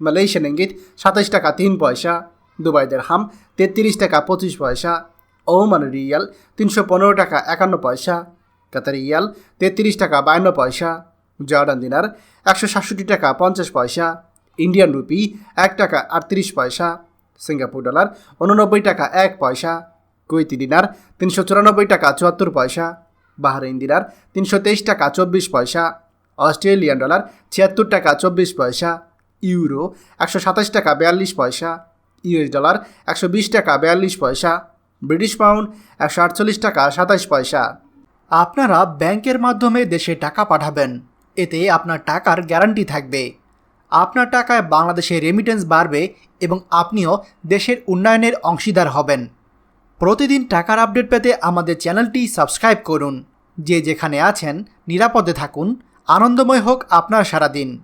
Malaysian ইঙ্গিত সাতাইশ টাকা তিন পয়সা, দুবাইদের হাম, তেত্রিশ টাকা পঁচিশ পয়সা, ওমান রিয়াল, তিনশো পনেরো টাকা একান্ন পয়সা, কাতার রিয়াল তেত্রিশ টাকা বায়ান্ন পয়সা, জর্ডান দিনার একশো সাতষট্টি টাকা পঞ্চাশ পয়সা, ইন্ডিয়ান রুপি এক টাকা আটত্রিশ পয়সা, সিঙ্গাপুর ডলার উননব্বই টাকা এক পয়সা, কুয়েতি দিনার তিনশো চুরানব্বই টাকা চুয়াত্তর পয়সা, বাহরাইন দিনার তিনশো তেইশ টাকা চব্বিশ পয়সা, অস্ট্রেলিয়ান ডলার ছিয়াত্তর টাকা চব্বিশ পয়সা ইউরো, একশো সাতাশ টাকা বিয়াল্লিশ পয়সা ইউএস ডলার, একশো বিশ টাকা বিয়াল্লিশ পয়সা ব্রিটিশ পাউন্ড, একশো আটচল্লিশ টাকা সাতাশ পয়সা। আপনারা ব্যাংকের মাধ্যমে দেশে টাকা পাঠাবেন, এতে আপনার টাকার গ্যারান্টি থাকবে। আপনার টাকায় বাংলাদেশে রেমিটেন্স বাড়বে এবং আপনিও দেশের উন্নয়নের অংশীদার হবেন। প্রতিদিন টাকার আপডেট পেতে আমাদের চ্যানেলটি সাবস্ক্রাইব করুন। যে যেখানে আছেন, নিরাপদে থাকুন। আনন্দময় হোক আপনার সারাদিন।